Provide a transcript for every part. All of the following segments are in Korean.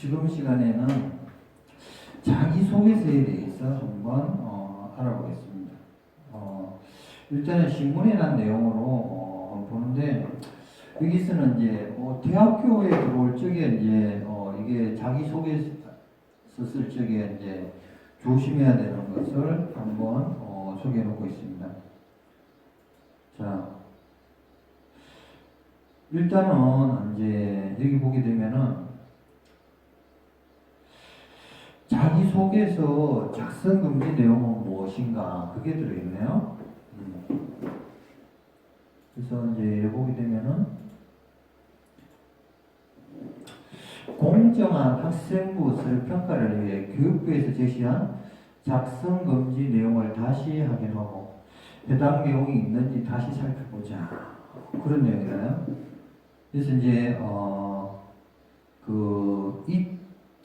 지금 시간에는 자기소개서에 대해서 한번 어, 알아보겠습니다. 어, 일단은 신문에 난 내용으로 어, 보는데 여기서는 이제 어, 대학교에 들어올 적에 이제 어, 이게 자기소개서 쓸 적에 이제 조심해야 되는 것을 한번 어, 소개해 놓고 있습니다. 자, 일단은 이제 여기 보게 되면은 자기 소개서 작성 금지 내용은 무엇인가 그게 들어있네요. 음. 그래서 이제 보게 되면은 공정한 학생부 설 평가를 위해 교육부에서 제시한 작성 금지 내용을 다시 확인하고 해당 내용이 있는지 다시 살펴보자 그런 내용이에요. 그래서 이제 어그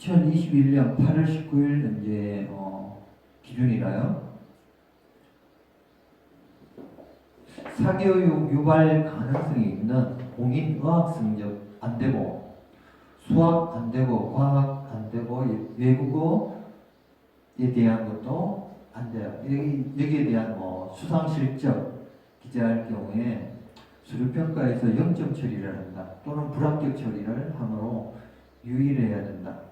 2021년 8월 19일 이제 어 기준이라요. 사교육 유발 가능성이 있는 공인 의학 성적 안 되고 수학 안 되고 과학 안 되고 외국어에 대한 것도 안 돼요. 여기 여기에 대한 뭐 수상 실적 기재할 경우에 수료평가에서 0점 처리를 한다 또는 불합격 처리를 함으로 유의해야 된다.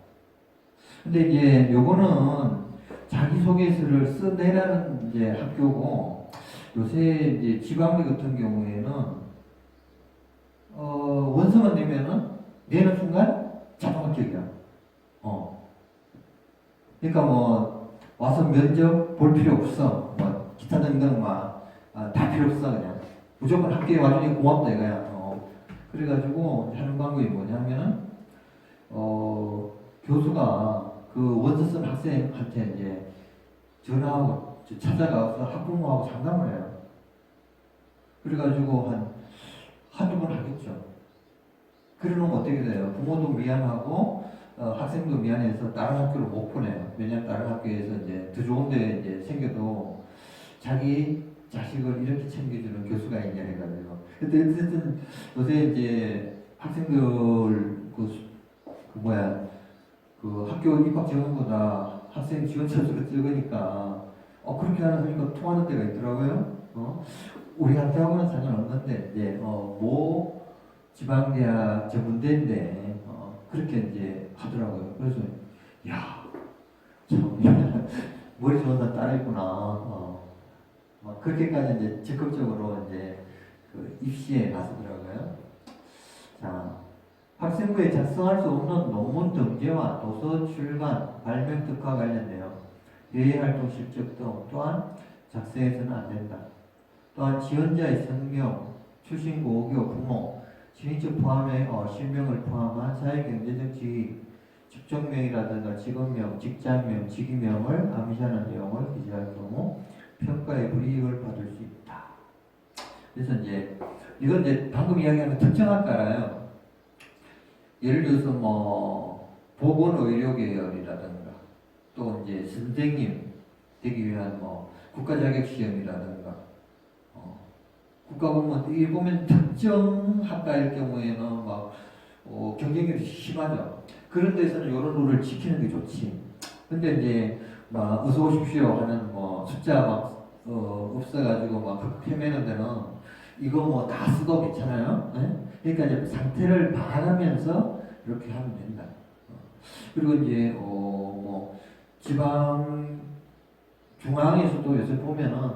근데 이제 요거는 자기소개서를 써내라는 이제 학교고 요새 이제 지방대 같은 경우에는 어 원서만 내면은 내는 순간 자동 합격이야. 어. 그러니까 뭐 와서 면접 볼 필요 없어. 뭐 기타 등등 막다 아, 필요 없어 그냥 무조건 학교에 와주니 고맙다 이거야. 어. 그래가지고 하는 방법이 뭐냐면은 어 교수가 그 원서 쓴 학생한테 이제 전화하고 찾아가서 학부모하고 상담을 해요. 그래가지고 한 한두 번 하겠죠. 그러면 어떻게 돼요? 부모도 미안하고 어, 학생도 미안해서 다른 학교를 못 보내요. 왜냐면 다른 학교에서 이제 더 좋은 데 이제 생겨도 자기 자식을 이렇게 챙겨주는 교수가 있냐 해가지고. 근데 어쨌든 요새 이제 학생들 그, 그 뭐야 그 학교 입학 지원보다 학생 지원 차수가 적으니까 어 그렇게 하는 소리가 통하는 데가 있더라고요. 어 우리한테하고는 상관없는데 이제 어모 지방대학 전문대인데 어 그렇게 이제 하더라고요. 그래서 야참 머리 좋은 사람 따라했구나. 어. 막 그렇게까지 이제 적극적으로 이제 그 입시에 나서더라고요. 자. 학생부에 작성할 수 없는 논문 등재와 도서 출간, 발명 특화 관련되어 대외활동 실적 등 또한 작성해서는 안 된다. 또한 지원자의 성명, 출신 고교 부모, 진입적 포함해 어, 실명을 포함한 사회경제적 지위, 직종명이라든가 직업명, 직장명, 직위명을 암시하는 내용을 기재할 경우 평가에 불이익을 받을 수 있다. 그래서 이제 이건 이제 방금 이야기하는 특정학과라요. 예를 들어서 뭐 보건의료계열이라든가 또 이제 선생님 되기 위한 뭐 국가자격시험이라든가 어, 국가공무원 이 보면 특정 학과일 경우에는 막 어, 경쟁력이 심하죠. 그런 데서는 이런 룰을 지키는 게 좋지. 근데 이제 막 어서 오십시오 하는 뭐 숫자 막 어, 없어가지고 막 헤매는 데는 이거 뭐 다 쓰도 괜찮아요. 네? 그러니까 이제 상태를 봐가면서 이렇게 하면 된다. 어. 그리고 이제 어뭐 지방 중앙에서도 요새 보면은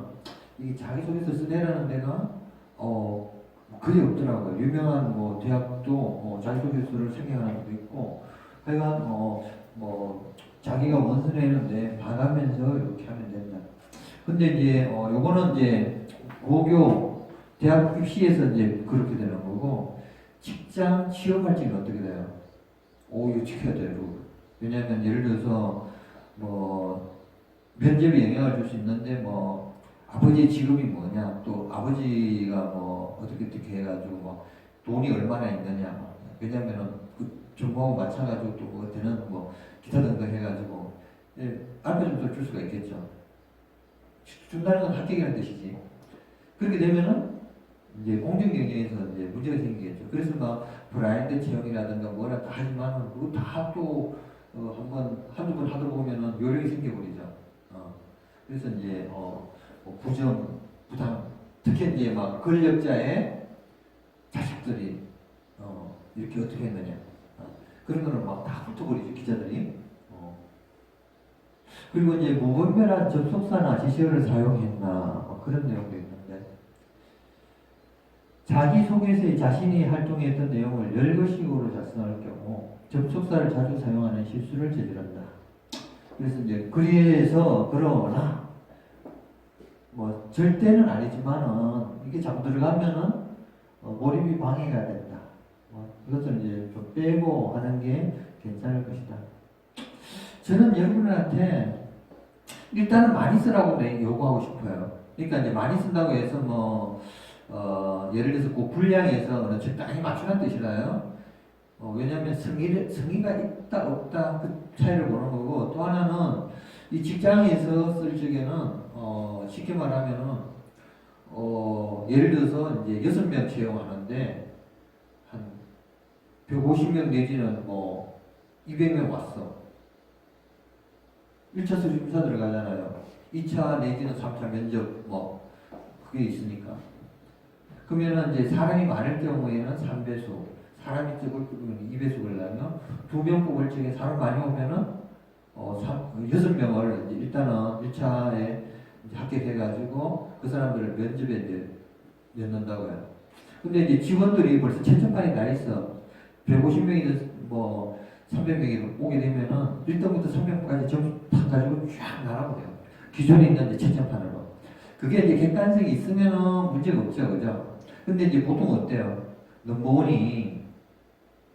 이 자기소개서 쓰내라는 데가 어 거의 없더라고요. 유명한 뭐 대학도 어, 자기소개서를 생겨하는 데도 있고 하여간 어뭐 자기가 원서 내는데 봐가면서 이렇게 하면 된다. 근데 이제 어 요거는 이제 고교 대학 입시에서 이제 그렇게 되는 거고 직장 취업할 때는 어떻게 돼요? 오 이거 지켜야 돼요. 왜냐하면 예를 들어서 뭐 면접에 영향을 줄 수 있는데 뭐 아버지 직업이 뭐냐 또 아버지가 뭐 어떻게 어떻게 해가지고 뭐 돈이 얼마나 있느냐 왜냐면은 그 전공하고 마찬가지로 또 되는 뭐 기타 등등 해가지고 예, 알파점수를 줄 수가 있겠죠. 준다는 건 합격이라는 뜻이지. 그렇게 되면은 이제 공정 경쟁에서 이제 문제가 생기겠죠. 그래서 막 브라인드 채용이라든가 뭐라 다 하지만은 그거 다또 어, 한번 한두 번 하다 보면은 요령이 생겨버리죠. 어. 그래서 이제 어, 뭐 부정, 부당, 특히 이제 막 권력자의 자식들이 어, 이렇게 어떻게 했느냐 어, 그런 거는 막 다 훑어버리죠 기자들이. 어. 그리고 이제 무분별한 접속사나 지시어를 사용했나 뭐 그런 내용도 있는데 자기소개서에 자신이 활동했던 내용을 열거식으로 작성할 경우 접속사를 자주 사용하는 실수를 저지른다. 그래서 이제 그래서 그러나 뭐 절대는 아니지만은 이게 자꾸 들어가면은 어, 몰입이 방해가 된다. 뭐 이것을 이제 좀 빼고 하는 게 괜찮을 것이다. 저는 여러분한테 일단은 많이 쓰라고 내 요구하고 싶어요. 그러니까 이제 많이 쓴다고 해서 뭐 어, 예를 들어서 그 분량에서 적당히 맞추는 뜻이라요. 어, 왜냐하면 성의, 성의가 있다 없다 그 차이를 보는 거고 또 하나는 이 직장에서 쓸 적에는 어, 쉽게 말하면은 어, 예를 들어서 이제 여섯 명 채용하는데 한 150명 내지는 뭐 200명 왔어. 1차 수리 심사 들어가잖아요. 2차 내지는 3차 면접 뭐 그게 있으니까. 그러면은 이제 사람이 많을 경우에는 3배수, 사람이 적을 경우에는 2배수 걸려면 두명 뽑을 적에 사람 많이 오면은 어, 삼, 여섯 명을 이제 일단은 1차에 이제 합격해가지고 그 사람들을 면접에 이제 넣는다고요. 근데 이제 직원들이 벌써 채점판이 나 있어. 150명이든 뭐 300명이 오게 되면은 1등부터 300명까지 점수 다 가지고 쫙 나가버려요. 기존에 있는 이제 채점판으로. 그게 이제 객관성이 있으면은 문제가 없죠. 그죠? 근데 이제 보통 어때요? 넘버원이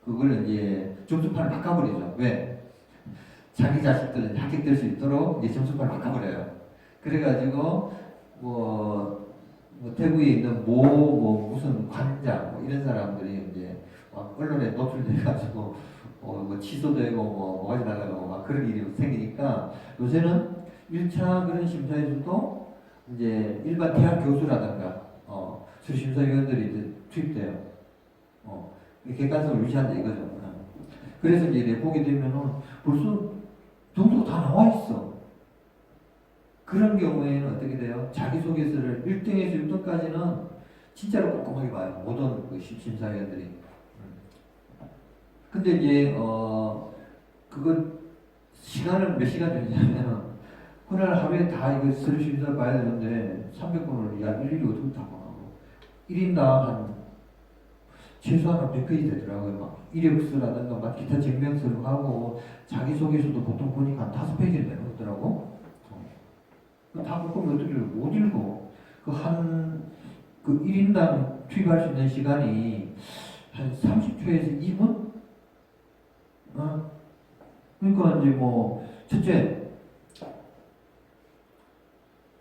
그걸 이제 점수판을 바꿔버리죠. 왜? 자기 자식들은 합격될 수 있도록 이제 점수판을 바꿔버려요. 그래가지고 뭐, 뭐 대구에 있는 모, 뭐 무슨 관장 뭐 이런 사람들이 이제 막 언론에 노출돼가지고 어, 뭐 취소되고 뭐 뭐가 나가고 막 그런 일이 생기니까 요새는 1차 그런 심사에서도 이제 일반 대학 교수라든가 어, 수심 사위원들이 이제 투입돼요. 어, 이 객관성을 유지한다 이거죠. 어. 그래서 이제 보게 되면은 벌써 점수가 다 나와 있어. 그런 경우에는 어떻게 돼요? 자기소개서를 1등에서 6등까지는 진짜로 꼼꼼하게 봐요. 모든 그 심- 심사위원들이. 음. 근데 이제, 어, 그거 시간을 몇 시간 주냐면, 그날 하루에 다 이거 서류 심사 봐야 되는데, 300번을 야, 일일이 어떻게 다 봐가고. 1인당 한, 최소한 한 100페이지 되더라고요. 막, 이력서라든가, 막 기타 증명서를 하고, 자기소개서도 보통 보니까 한 5페이지를 내놓더라고. 어. 다 묶으면 어떻게? 못 읽어. 그 한, 그 1인당 투입할 수 있는 시간이 한 30초에서 2분? 어? 그러니까 이제 뭐, 첫째,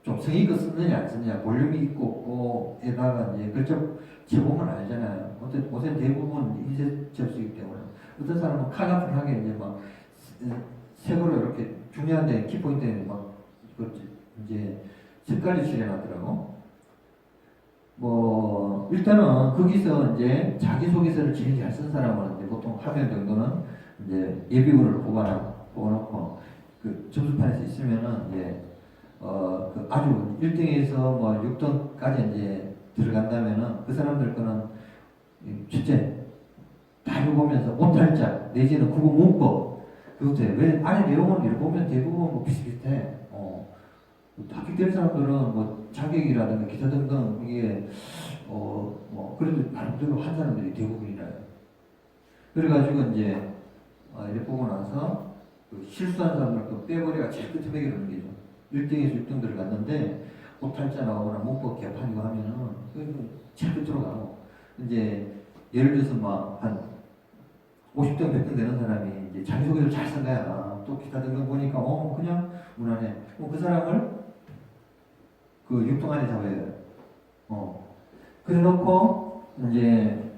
좀 성의껏 쓰느냐 안 쓰느냐, 볼륨이 있고 없고, 에다가 이제 글자 제목은 알잖아요. 어떤, 요새 대부분 인쇄 접수이기 때문에. 어떤 사람은 칼라풀하게 이제 막, 색으로 이렇게 중요한데, 키포인트에 막, 그 이제 색깔을 칠해놨더라고. 뭐 일단은 거기서 이제 자기 소개서를 제일 잘 쓴 사람은 이제 보통 한명 정도는 이제 예비군을 뽑아놓고 그 점수판에서 있으면은 이제 어 그 아주 1등에서 뭐 6등까지 이제 들어간다면은 그 사람들 거는 이 첫째 다 읽어보면서 오탈자 내지는 국어 문법 그것도 해. 왜 안에 내용을 읽어보면 대부분 뭐 비슷비슷해. 어. 합격된 사람들은 뭐 자격이라든가 기타 등등 이게 어 뭐 그래도 나름대로 한 사람들이 대부분이라요. 그래가지고 이제 어, 이렇게 보고 나서 그 실수한 사람들 또 빼버려가 제일 끝에 매기는 게죠. 1등에서 6등 들어갔는데 오탈자 나오거나 문법 개판이고 하면은 그 제일 끝으로 가고 이제 예를 들어서 막한 50등 100등 되는 사람이 이제 자기소개를 잘 쓴 거야. 또 기타 등등 보니까 어 그냥 무난해. 뭐그 사람을 그 6등 안에 잡아야 돼요. 어. 그래 놓고 이제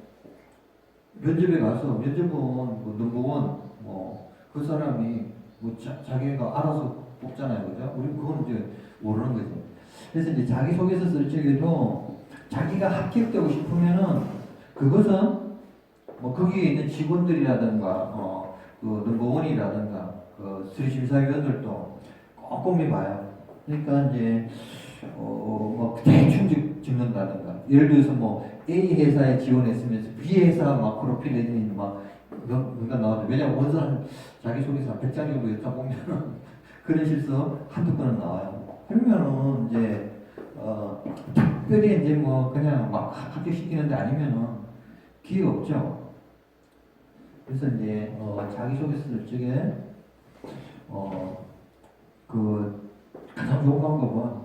면접에 가서 면접은 뭐 넘버원 뭐 그 사람이 뭐 자, 자기가 알아서 뽑잖아요. 그죠? 우리 그건 이제 모르는 거죠. 그래서 이제 자기소개서 쓸 적에도 자기가 합격되고 싶으면은 그것은 뭐 거기에 있는 직원들이라든가 어, 그 넘버원이라든가 그 수리심사위원들도 꼼꼼히 봐요. 그러니까 이제 어 뭐 대충 적- 적는다든가 예를 들어서 뭐 A 회사에 지원했으면서 B 회사 막 프로필에 막 뭔가 나오죠. 왜냐면 원서 한 자기소개서 한 100장 정도 읽다 보면은 그런 실수 한두 건은 나와요. 그러면은 이제 어 특별히 이제 뭐 그냥 막 합격시키는데 아니면은 기회 없죠. 그래서 이제 어 자기소개서 쪽에 어 그 가장 좋은 방법은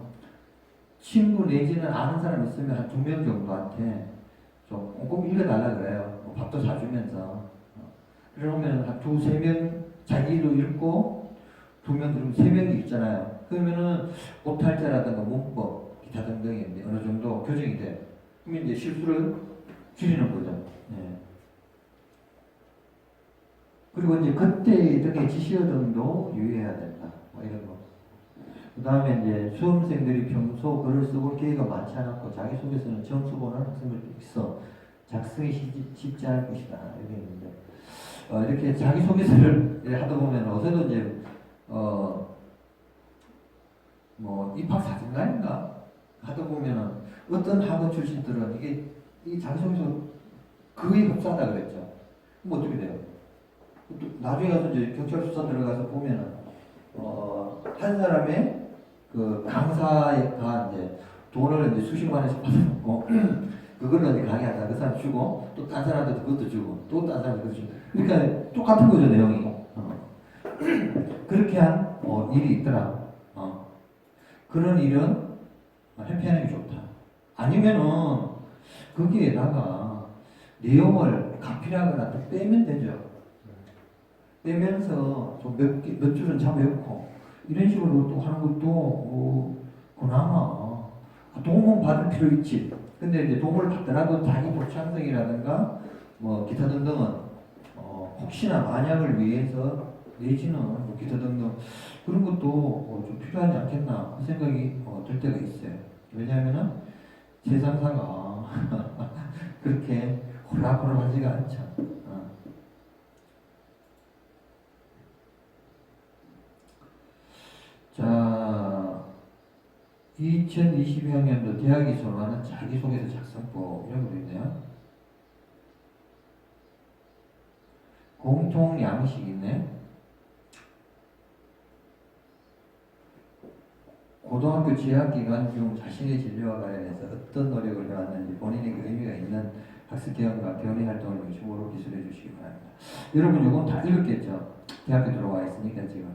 친구 내지는 아는 사람 있으면 한 두 명 정도한테 좀 꼼꼼히 읽어달라 그래요. 뭐 밥도 사주면서. 어. 그러면 한 두세 명 자기도 읽고 두명 들으면 세 명이 읽잖아요. 그러면은 오탈자라든가 문법 기타 등등이 이제 어느 정도 교정이 돼. 그러면 이제 실수를 줄이는 거죠. 예. 그리고 이제 그때 등의 지시어 등도 유의해야 된다. 뭐 이런 거. 그 다음에 이제 수험생들이 평소 글을 써볼 기회가 많지 않았고 자기소개서는 처음 써보는 학생들도 있어. 작성이 쉽지 않을 것이다. 이렇게 있는데. 어, 이렇게 자기소개서를 하다 보면 어제도 이제, 어, 뭐, 입학 사진관인가? 하다 보면은 어떤 학원 출신들은 이게, 이 자기소개서 거의 흡사하다 그랬죠. 그럼 어떻게 돼요? 또 나중에 가서 이제 경찰 수사 들어가서 보면은, 어, 한 사람의 그 강사가 이제 돈을 이제 수십만 원씩 받아먹고 그걸로 이제 강의하다 그 사람 주고 또딴 사람한테 그것도 주고 또딴 사람한테 그것도 주고 그러니까 똑같은 거죠 내용이 어. 그렇게 한 어, 일이 있더라 어. 그런 일은 회피하는 게 좋다 아니면은 거기에다가 내용을 가필하거나 또 빼면 되죠 빼면서 좀 몇, 줄은 잡아놓고 이런 식으로 또 하는 것도 어, 그나마 도움은 받을 필요 있지. 근데 이제 도움을 받더라도 자기 보창성이라든가 뭐 기타 등등은 어, 혹시나 만약을 위해서 내지는 뭐 기타 등등 그런 것도 어, 좀 필요하지 않겠나 그 생각이 어, 들 때가 있어요. 왜냐하면은 제 상사가 그렇게 호락호락하지가 않죠. 어. 자, 2022학년도 대학이 선호하는 자기소개서 작성법 이런 거 있네요. 공통 양식 있네. 고등학교 재학 기간 중 자신의 진로와 관련해서 어떤 노력을 해왔는지 본인에게 의미가 있는 학습 개혁과 교내 활동을 중심으로 기술해 주시기 바랍니다. 여러분 이건 다 읽었겠죠? 대학교 들어와 있으니까 지금.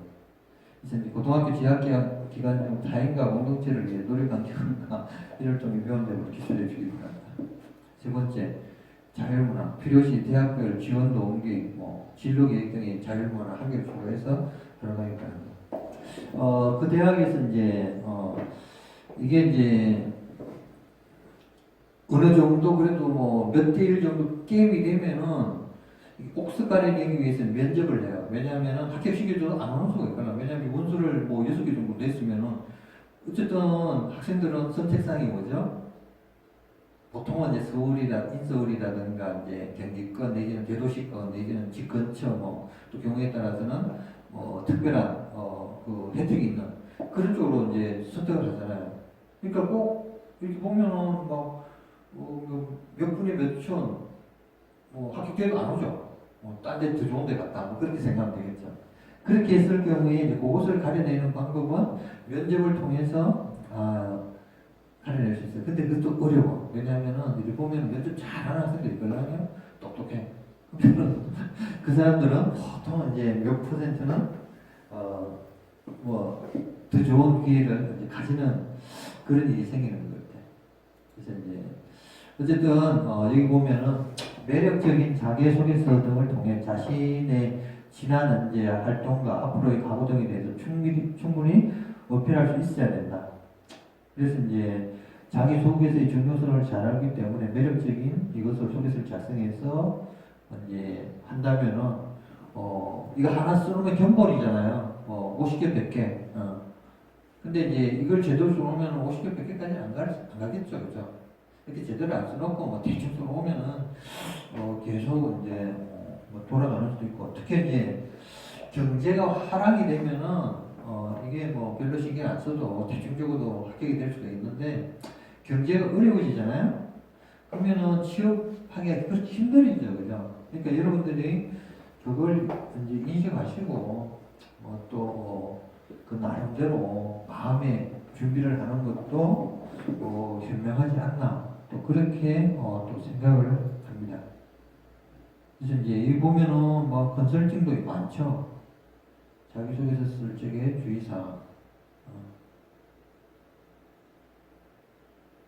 이제 고등학교 재학 기간, 기간 중 타인과 공동체를 위해 노력한 경험과 이를 통해 배운 점을 기술해 주기 바랍니다. 세 번째, 자율문화. 필요시 대학별 지원도 옮기, 뭐 진로 계획 등의 자율문화 한계를 주로해서 들어가기 바랍니다. 어, 그 대학에서 이제 어, 이게 이제 어느 정도 그래도 뭐 몇 대 일 정도 게임이 되면은 이 옥스가를 내기 위해서는 면접을 해요. 왜냐하면은 합격시켜줘도 안 오는 수가 있거나 왜냐하면 원수를 뭐 여섯 개 정도 냈으면은 어쨌든 학생들은 선택상이 뭐죠? 보통은 이제 서울이라 인서울이라든가 이제 경기권 내지는 대도시권 내지는 집 근처 뭐 또 경우에 따라서는 뭐 특별한 어 그 혜택이 있는 그런 쪽으로 이제 선택을 하잖아요. 그러니까 꼭 이렇게 보면은 막 어, 몇 분에 몇 천, 뭐안 오죠. 뭐, 딴데 더 좋은 데 갔다. 뭐 그렇게 생각하면 되겠죠. 그렇게 했을 경우에 이제 그것을 가려내는 방법은 면접을 통해서 아, 가려낼 수 있어요. 근데 그것도 어려워. 왜냐하면은 이렇게 보면 면접 잘하는 학생들이 있거든요. 똑똑해. 그 사람들은 보통 이제 몇 퍼센트는 어, 뭐더 좋은 기회를 이제 가지는 그런 일이 생기는 것 같아요. 그래서 이제 어쨌든 어, 여기 보면은 매력적인 자기소개서 등을 통해 자신의 지난 이제 활동과 앞으로의 각오 등에 대해서 충분히, 충분히 어필할 수 있어야 된다. 그래서 이제 자기소개서의 중요성을 잘 알기 때문에 매력적인 이것을 소개서를 작성해서 이제 한다면은 어 이거 하나 쓰는 건 견본이잖아요. 뭐 50개 100개. 어. 근데 이제 이걸 제대로 써놓으면 50개 100개까지 안, 갈, 안 가겠죠, 그죠? 이렇게 제대로 안 써놓고 뭐 대충 써오면은 어, 계속 이제 뭐, 뭐 돌아가는 수도 있고 특히 이제 경제가 하락이 되면은 어, 이게 뭐 별로 신경 안 써도 대충적으로 합격이 될 수가 있는데 경제가 어려워지잖아요. 그러면은 취업하기가 그렇게 힘들죠, 그죠? 그러니까 여러분들이 그걸 이제 인식하시고 어, 또그 나름대로 마음의 준비를 하는 것도 어, 현명하지 않나 또 그렇게 어, 또 생각을 합니다. 그래서 이제 여기 보면은 뭐 컨설팅도 많죠. 자기소개서 쓸 적에 주의사항. 어.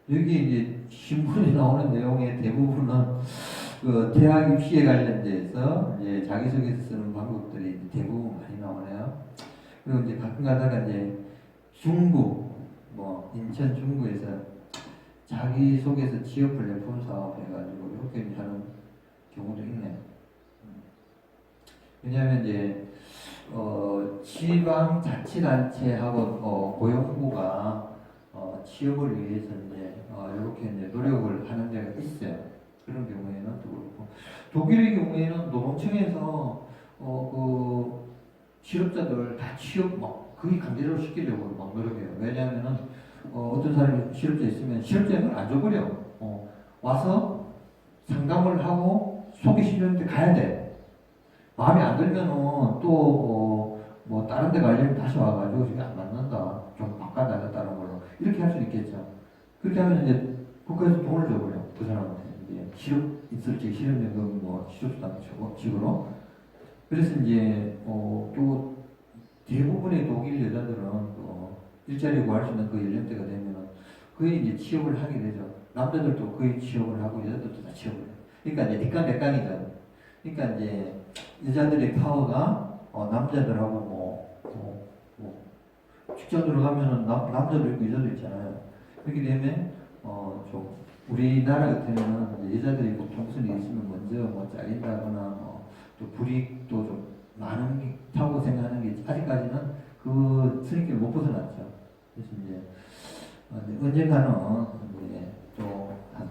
여기 이제 신문에 나오는 내용의 대부분은 그 대학 입시에 관련돼서 이제 자기소개서 쓰는 방법들이 대부분 많이 나오네요. 그리고 이제 가끔 가다가 이제 중구, 뭐 인천 중구에서 자기소개서 지역 플랫폼 사업 해가지고 이렇게 하는 경우도 있네요. 음. 왜냐하면 이제 어, 지방 자치단체하고 어, 고용부가 어, 취업을 위해서 이제 어, 이렇게 이제 노력을 하는 데가 있어요. 그런 경우에는 또 그렇고 독일의 경우에는 노동청에서 어, 그 실업자들 다 취업 막 거의 강제로 시키려고 막 노력해요. 왜냐하면은 어, 어떤 사람이 실업자 있으면 실업자는 안 줘버려. 어, 와서 상담을 하고 소개시키는데 가야 돼. 마음에 안 들면은 또, 어, 뭐, 다른 데 가려면 다시 와가지고, 이게 안 맞는다. 좀 바꿔달라, 다른 걸로. 이렇게 할 수 있겠죠. 그렇게 하면 이제 국가에서 돈을 줘버려. 그 사람한테. 이제 실업, 있을 때 실업연금, 뭐, 실업수당 식으로. 그래서 이제, 어, 또, 대부분의 독일 여자들은 또, 일자리 구할 수 있는 그 연령대가 되면은, 거의 이제 취업을 하게 되죠. 남자들도 거의 취업을 하고, 여자들도 다 취업을 해요. 그러니까 이제 뒷강 백강이죠. 그러니까 이제, 여자들의 파워가 어, 남자들하고 뭐, 뭐, 뭐 직장 들어가면은 남, 남자도 있고 여자도 있잖아요. 그렇게 되면 어, 좀 우리나라 같으면은 이제 여자들이 뭐 동선이 있으면 먼저 뭐 잘린다거나 뭐, 또 불이익도 좀 많다고 생각하는 게 아직까지는 그 선입견을 못 벗어났죠. 그래서 이제 어, 언젠가는 이제 또, 한,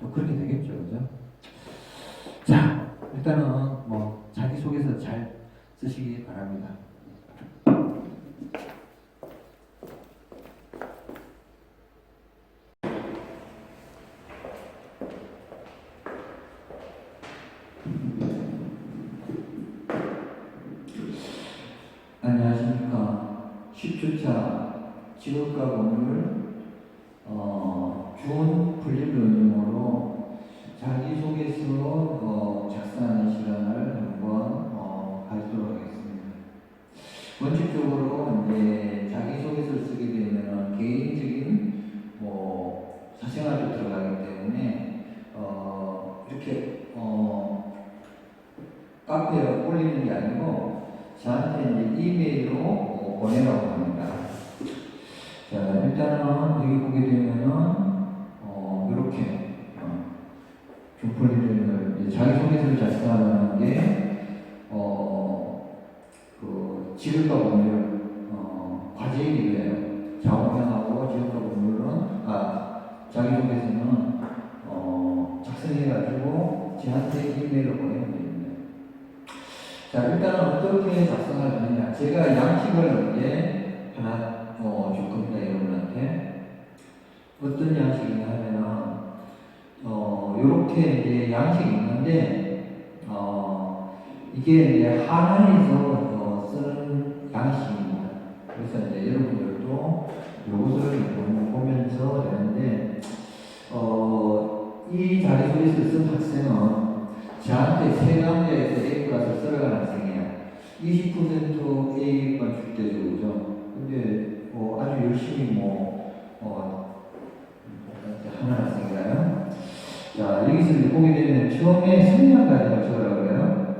또 그렇게 되겠죠, 그죠? 자, 일단은 뭐 자기 소개서 잘 쓰시기 바랍니다. 안녕하십니까. 10주차 직업과 오늘 어, 준 분립론용으로 자기소개서 어, 작성하는 시간을 한번 어, 가지도록 하겠습니다. 원칙적으로 이제 자기소개서를 쓰게 되면 개인적인 뭐 사생활도 들어가기 때문에 어, 이렇게 어, 카페에 올리는 게 아니고 저한테 이제 이메일로 어, 보내라고 여기 보게 되면은 어, 이렇게 어, 중폴리를 자기소개서를 작성하는 게, 어, 그, 지급과 법률, 어, 과제이기에 자원형하고 지급과 법률은, 아, 자기소개서는, 어, 작성해가지고 저한테 이메일을 보내면 됩니다. 자, 일단은 어떻게 작성을 하느냐. 제가 양식을 이제 하나, 어, 줄 겁니다. 어떤 양식이냐 하면은, 어, 요렇게 이제 양식이 있는데, 어, 이게 이제 하나에서 어, 쓰는 양식입니다. 그래서 이제 여러분들도 요것을 보- 보면서 되는데, 어, 이 자리소에서 쓴 학생은 저한테 세 강좌에서 A과서 써간 학생이에요. 20% A만 줄 때죠, 그죠? 근데 뭐 아주 열심히 뭐, 어, 학생이라요. 자, 여기서 이제 보게 되면 처음에 성장 과정을 적으라고 그래요.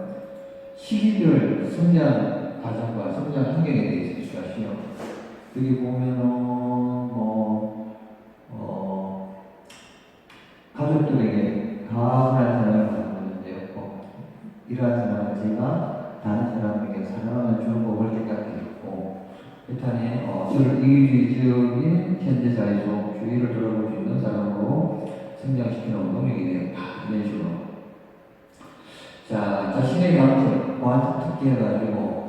12개월 성장 과정과 성장 환경에 대해서 기술하시오. 여기 보면은, 뭐, 어, 가족들에게 가하는 사랑을 받는 데였고, 이러한 사랑을 제가 다른 사람에게 사랑을 주는 법을 깨닫겠고, 일단에, 어, 저를 이기주의적인 현대사회적 주의를 돌아볼 수 있는 사람으로 성장시키는 되었다. 이런 식으로. 자, 자신의 강점, 완전 특기해가지고,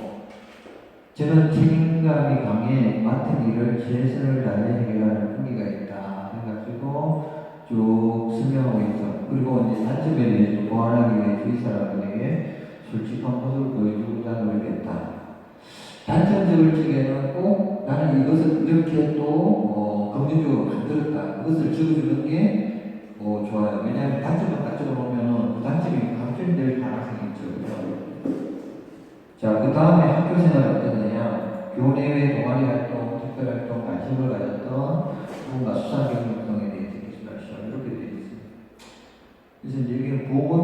저는 책임감이 강해 맡은 일을 최선을 다해 해결하는 fun기가 있다. 해가지고 쭉 설명하고 있죠. 그리고 이제 단점에 대해서 보완하기 위해 주위 사람들에게 솔직한 모습을 보여주고자 노력했다. 단점적을 꼭 나는 이것을 이렇게 또 어, 긍정적으로 만들었다. 그것을 적어주는 게 어, 좋아요. 왜냐하면 단점만 딱 적어놓으면 그 단점이 강점이 될 가능성이 있죠. 자, 그 다음에 학교 생활이 어땠느냐? 교내외 동아리 활동, 특별 활동, 관심을 가졌던 누군가 수상 경력성에 대해서 기술하시오. 이렇게 되어 있습니다. 그래서 이제 여기는 보건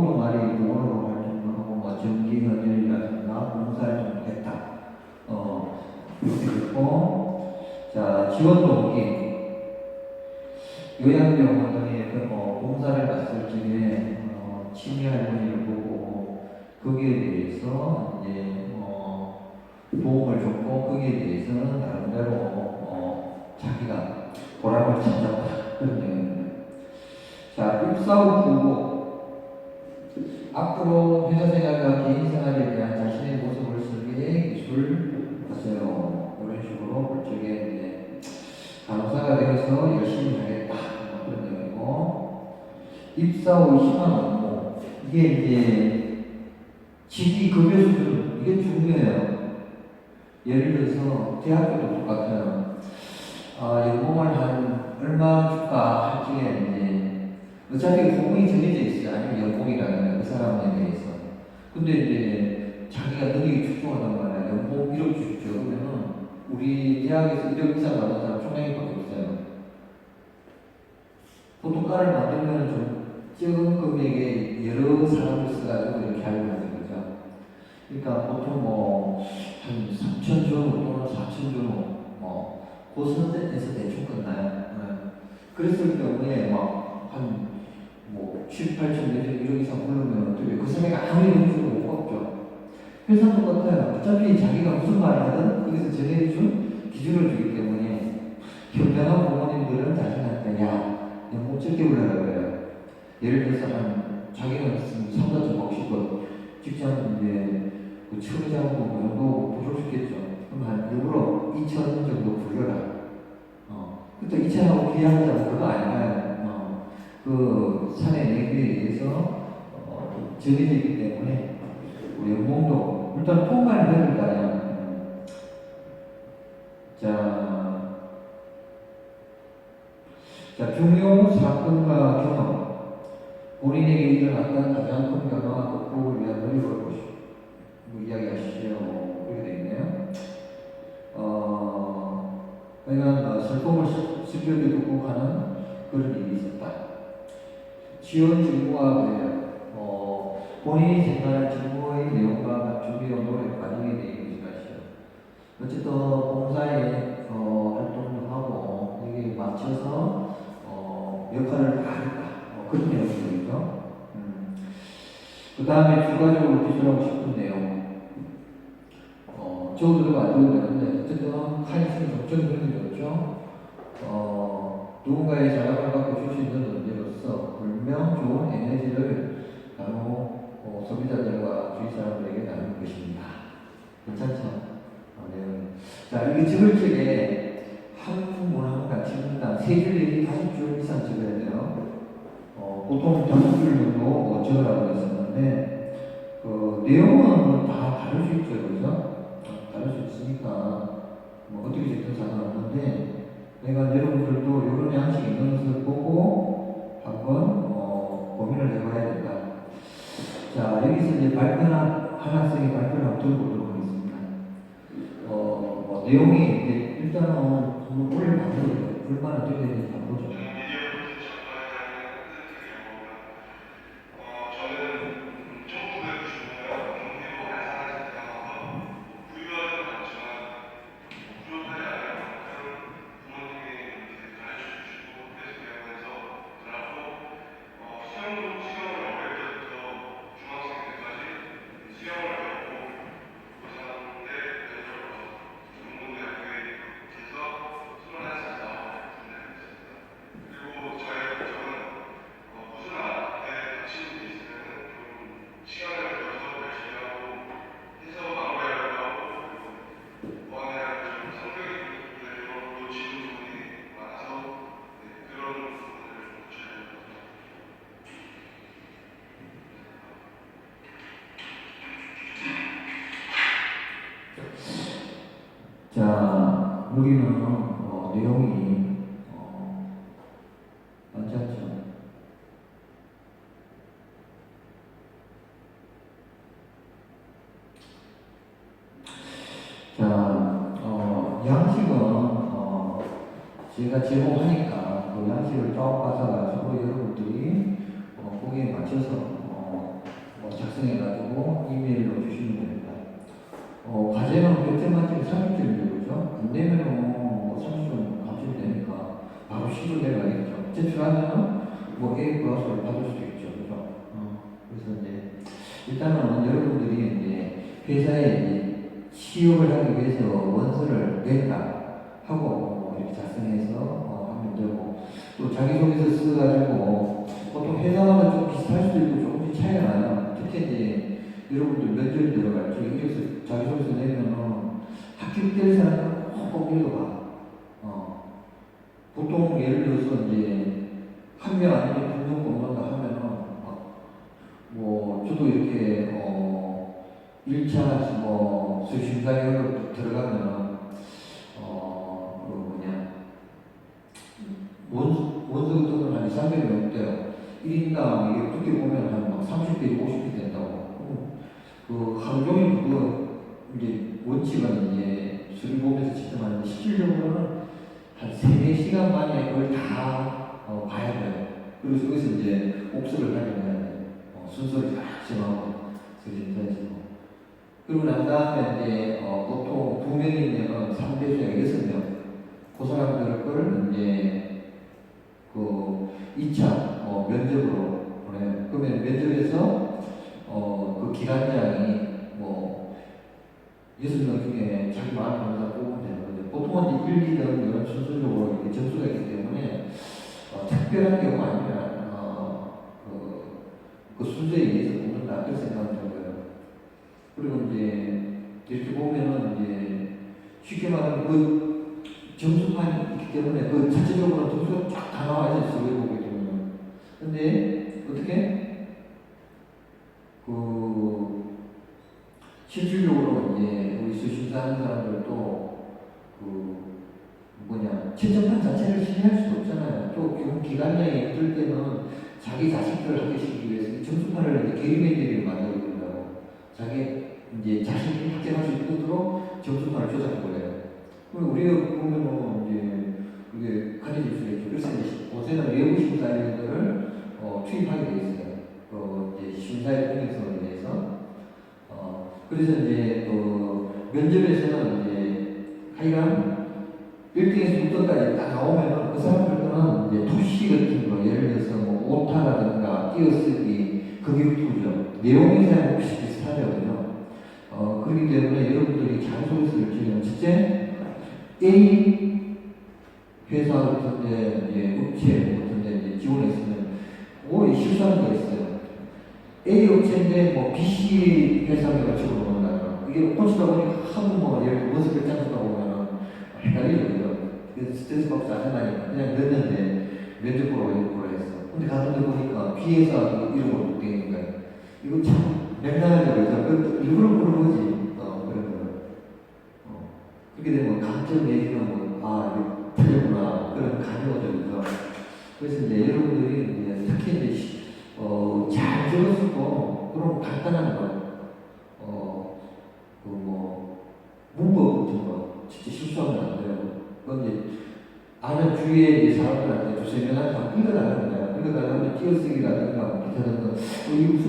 지원 동기. 요양병원 등에 뭐, 봉사를 갔을 적에, 어, 취미 할머니를 보고, 거기에 대해서 이제 어, 도움을 줬고 거기에 대해서는 나름대로 어, 자기가 보람을 내용입니다. 자 입사 후 보고 앞으로 회사 생활과 개인 생활에 대한 자신의 모습을 설계해 기술 하세요 이런 식으로 간호사가 되어서 열심히 하겠다 뭐 그런 내용이고 입사 후 희망 업무 이게 이제 직위 급여 수준 이게 중요해요. 예를 들어서 대학교도 똑같아요. 아, 연봉을 한 얼마 줄까 할지에 이제 어차피 부분이 정해져 있어요. 아니면 연봉이라는 그 사람에 대해서. 근데 이제 자기가 능력이 출중하단 말이야. 연봉 1억 주십시오. 그러면은 우리 대학에서 1억 이상 받는 사람 총명이밖에 없어요. 보통 과를 만들면 좀 적은 금액에 여러 사람을 써가지고 이렇게 하려고 하는 거죠. 그러니까 보통 뭐, 한 3천 주 또는 4천 주, 뭐, 그 선에서 대충 끝나요. 네. 그랬을 경우에 막, 한, 뭐, 7, 8천, 1억 이상 부르면 어떻게, 그 사람이 아무리 갚죠. 회사도 똑같아요. 어차피 자기가 무슨 말을 하든 거기서 정해준 기준을 주기 때문에 현명한 부모님들은 자신한테 야, 연봉 적게 올라라 그래요. 예를 들어서 한 자기가 무슨 3, 4천 먹시고 직장 이제 그 처자하고 뭐 정도 부를 수 있겠죠. 그럼 한 일부러 2천 정도 불려라. 어. 그때 2천 하고 비하하자고 그거 아니가요. 어. 그 사내 내비에 의해서 어, 정해져 있기 때문에 우리 연봉도 일단 통과를 해야 될까요? 자, 자 중요 사건과 경험 본인에게 일어났던 가장 큰 변화와 극복을 위한 노력을 보시고 뭐 이야기하시죠. 그렇게 되어 있네요. 어, 그러니까 어, 슬픔을 슬- 슬프게 극복하는 그런 일이 있었다. 지원 직무와 관련 어, 본인이 생각하는 직무 의 내용과 준비와 노력 과정에 대해 얘기하시죠. 어쨌든 봉사에 어, 활동을 하고 여기에 맞춰서 어, 역할을 다 했다. 어, 그런 내용들이죠. 음. 그 다음에 추가적으로 기술하고 싶은 내용. 어, 안 적어도 되는데, 어쨌든 카이스는 적정 능력이었죠. 어, 누군가의 자랑을 받고 줄 수 있는 존재로서 분명 좋은 에너지를 간호 어, 소비자들과 주위 사람들에게 나눌 것입니다. 괜찮죠? 어, 네. 자, 이거 적을 적에 한 문항 같이 문당 세줄 내지 다섯 줄 이상 적어야 돼요. 어, 보통 다섯 줄 정도 뭐 적으라고 했었는데, 그, 내용은 뭐다 다를 수 있죠, 그죠? 어, 다를 수 있으니까, 뭐, 어떻게 적든 상관없는데, 내가 여러분들도 이런 양식이 있는 것을 보고 한번, 어, 고민을 해봐야 된다. 자, 여기서 이제 발표나, 한 학생이 발표를 한번 들어보도록 하겠습니다. 어, 뭐, 내용이 이제 일단은 한번 만들어요. 얼마나 어떻게 되는지 한번 보죠. 우리는 어, 내용이 어, 않죠. 자, 어, 양식은 어, 제가 제공하니까 그 양식을 쫙 받아가지고 여러분들이 어, 거기에 맞춰서 어, 뭐 작성해가지고 이메일로 주시면 됩니다. 어, 과제는 100점 만점에 30점이죠, 그죠? 안 되면은 뭐 30점 감점이 되니까 바로 시도 내려가겠죠. 제출하면은 뭐 A 플러스를 받을 수도 있죠, 그죠? 어, 그래서 이제 일단은 여러분들이 이제 회사에 취업을 하기 위해서 원서를 낸다 하고 뭐 이렇게 작성해서 어, 하면 되고 또 자기소개서 써가지고 보통 회사마다 좀 비슷할 수도 있고 조금씩 차이가 나요. 특히 이제 여러분들 면접이 들어갈 때 자기소개서 내면은 합격될 사람 은꼭 읽어봐. 어. 보통 예를 들어서 이제 한 명 아니면 두명 뽑는다 하면은 막뭐 저도 이렇게 어 1차 뭐거 들어가면은 어그 뭐냐 원 등을 한 2, 300명 넘대요. 1인당 이게 어떻게 보면 한 막 30대, 50대 된다고. 어, 그 하루 종일 그거 이제 원칙은 이제 수리 보면서 지정하는데 실질적으로는 한 3, 4시간 만에 그걸 다 어, 봐야 돼요. 그래서 여기서 이제 옥수를 하려면 어, 순서를 딱 정하고 수리해야지 그리고 난 다음에 이제 어, 보통 두 명이면 3대수가 6명 그 사람들 걸 이제 그 2차 어, 면접으로 보내요. 그러면 면접에서 어, 그 기관장이 뭐 여섯 명 중에 자기 마음에 드는 사람 뽑으면 되는 거죠. 보통은 이제 1, 2등 이런 순서적으로 이렇게 점수가 있기 때문에 어, 특별한 경우 아니면 어, 그, 그 순서에 의해서 뽑는다 그렇게 생각하면 되고요. 그리고 이제 이렇게 보면은 이제 쉽게 말하면 그 점수판이 있기 때문에 그 자체적으로 점수가 쫙 다 나와 있어요. 보게 되면. 근데 어떻게 실질적으로 이제 우리 수심사 하는 사람들도 그 뭐냐 채점판 자체를 신뢰할 수도 없잖아요. 또 교육 기관장이 어떨 때는 자기 자식들을 합격시키기 위해서 이 점수판을 이제 게리맨들이 만들고 있다고 자기 이제 자신이 합격할 수 있도록 점수판을 조작해 버려요. 그럼 우리가 보면은 이제 그게 가려질 수가 있죠. 그래서 이제 요새는 외부 심사위원들을 어, 투입하게 돼 있어요. 그 이제 통행성을 위해서. 어, 그래서 이제 그 면접에서는 이제 하여간 1등에서 6등까지 딱 나오면은 그 사람들은 이제 투시 같은 거 예를 들어서 뭐 오타라든가 띄어쓰기 그게 투죠. 내용이 그냥 혹시 비슷하거든요. 어, 그렇기 때문에 여러분들이 자기소개서를 지면 첫째 A 회사 같은 데 이제 업체 같은 데 이제 지원했으면 오해 실수하는 게 있어요. A 업체인데 뭐 BC 회사에 같이 들어온다면 이게 꽂히다 보니까 하도 뭐 예를 들어 모습을 짜증다 보면은 헷갈리거든요. 그래서 스트레스 받고 짜증나니까 그냥 넣었는데 면접 보러 이거 보라 했어. 근데 갔는데 보니까 B 회사 이름으로 묻대는 거야. 이거 참 맹랑하죠, 그죠? 그 일부러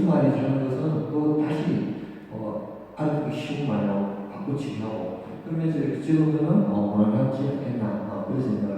말이 되는 것은 또 다시 어, 알아듣기 쉬운 말로 바꿔치기 하고 그러면서 이렇게 찍으면은 어, 뭐라 하지 않겠나 어, 그런 생각을